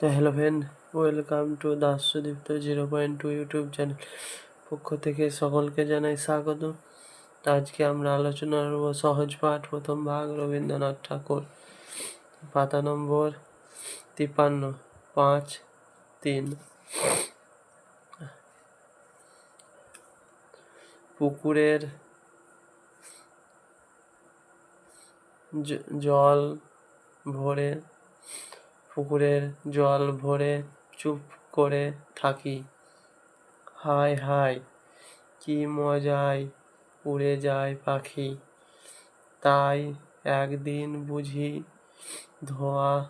তো hello friend, welcome to Das Sudipta zero point two YouTube channel পক্ষ থেকে সকলকে জানাই স্বাগত। আজকে আমরা আলোচনা করব সহজ পাঠ, প্রথম ভাগ, রবীন্দ্রনাথ ঠাকুর, পাতা নম্বর তিপ্পান্ন, পাঁচ, তিন। পুকুরের জল ভরে পুকুরের জল ভরে চুপ করে থাকি। হায় হায়, কি মজায় উড়ে যায় পাখি। তাই একদিন বুঝি ধোয়া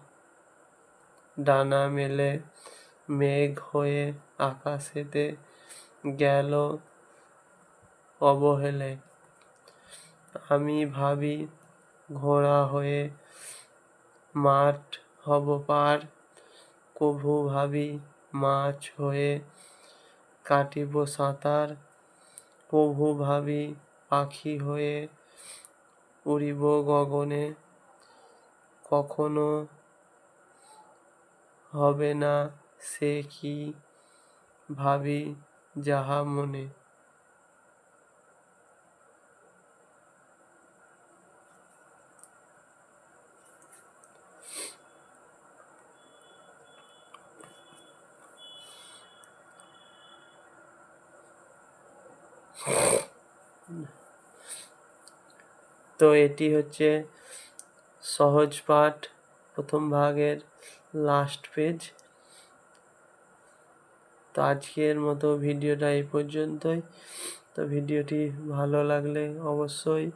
ডানা মেলে মেঘ হয়ে আকাশেতে গেল অবহেলে। আমি ভাবি ঘোড়া হয়ে মাঠ হব পার কভু ভাবি মাছ হয়ে কাটিব সাঁতার। কভু ভাবি পাখি হয়ে উড়িব গগনে। কখনো হবে না সে কি ভাবি যাহা মনে। তো এটি হচ্ছে সহজ পাঠ, প্রথম ভাগের লাস্ট পেজ তো আজকের মতো ভিডিওটা এই পর্যন্তই। তো ভিডিওটি ভালো লাগলে অবশ্যই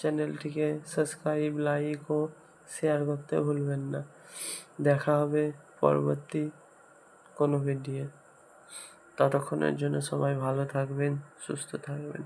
চ্যানেলটিকে সাবস্ক্রাইব লাইক ও শেয়ার করতে ভুলবেন না। দেখা হবে পরবর্তী কোনো ভিডিও ততক্ষণের জন্য সবাই ভালো থাকবেন সুস্থ থাকবেন।